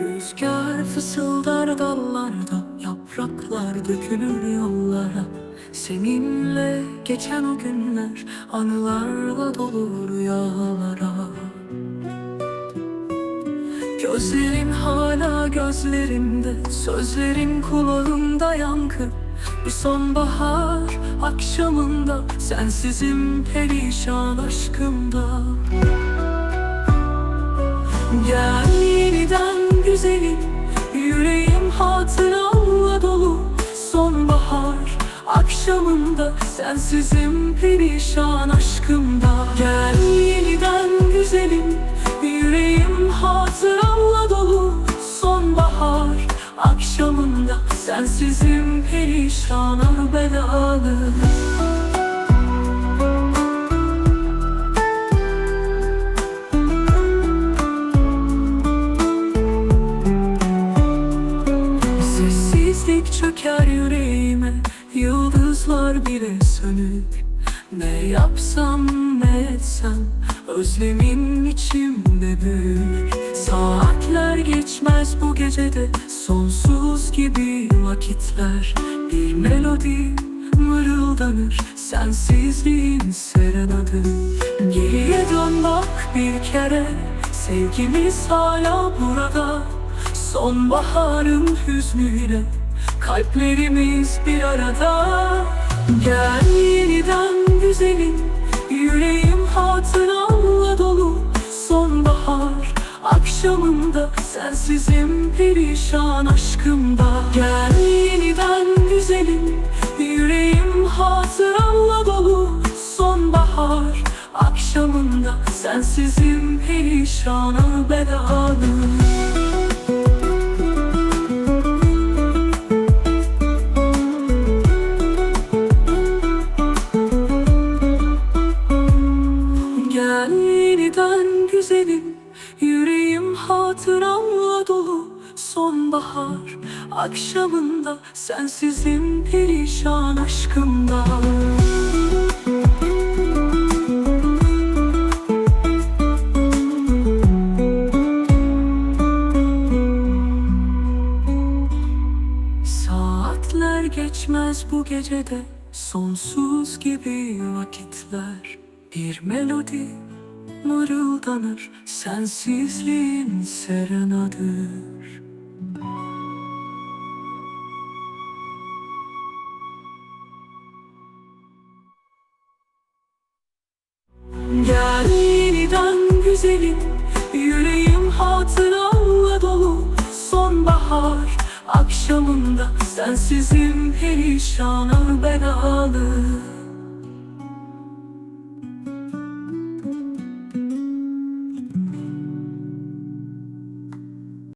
Rüzgar fısıldar dallarda Yapraklar dökülür yollara. Seninle geçen o günler Anılarla dolu rüyalara Gözlerin hala gözlerimde Sözlerin kulağımda yankı. Bu sonbahar akşamında Sensizim perişan aşkımda akşamında Sensizim perişan aşkımda. Gel yeniden güzelim Yüreğim hatıranla dolu. Sonbahar akşamında Sensizim perişan bedalı Sessizlik çöker yüreğime Yıldızlar bile sönük Ne yapsam ne etsem Özlemim içimde büyür. Saatler geçmez bu gecede Sonsuz gibi vakitler. Bir melodi mırıldanır Sensizliğin serenadı. Geriye dön bak bir kere Sevgimiz hala burada. Sonbaharın hüznüyle Kalplerimiz bir arada. Gel yeniden güzelim. Yüreğim hatıranla dolu. Sonbahar akşamında Sensizim perişan aşkımda. Gel yeniden güzelim. Yüreğim hatıranla dolu. Sonbahar akşamında Sensizim perişan bedalı Yüreğim hatıramla dolu Sonbahar. Akşamında Sensizim perişan aşkımda. Saatler geçmez bu gecede. Sonsuz gibi vakitler. Bir melodi mırıldanır Sensizliğin serenadır. Gel yeniden güzelim Yüreğim hatıranla dolu. Sonbahar akşamında Sensizim perişan bedalı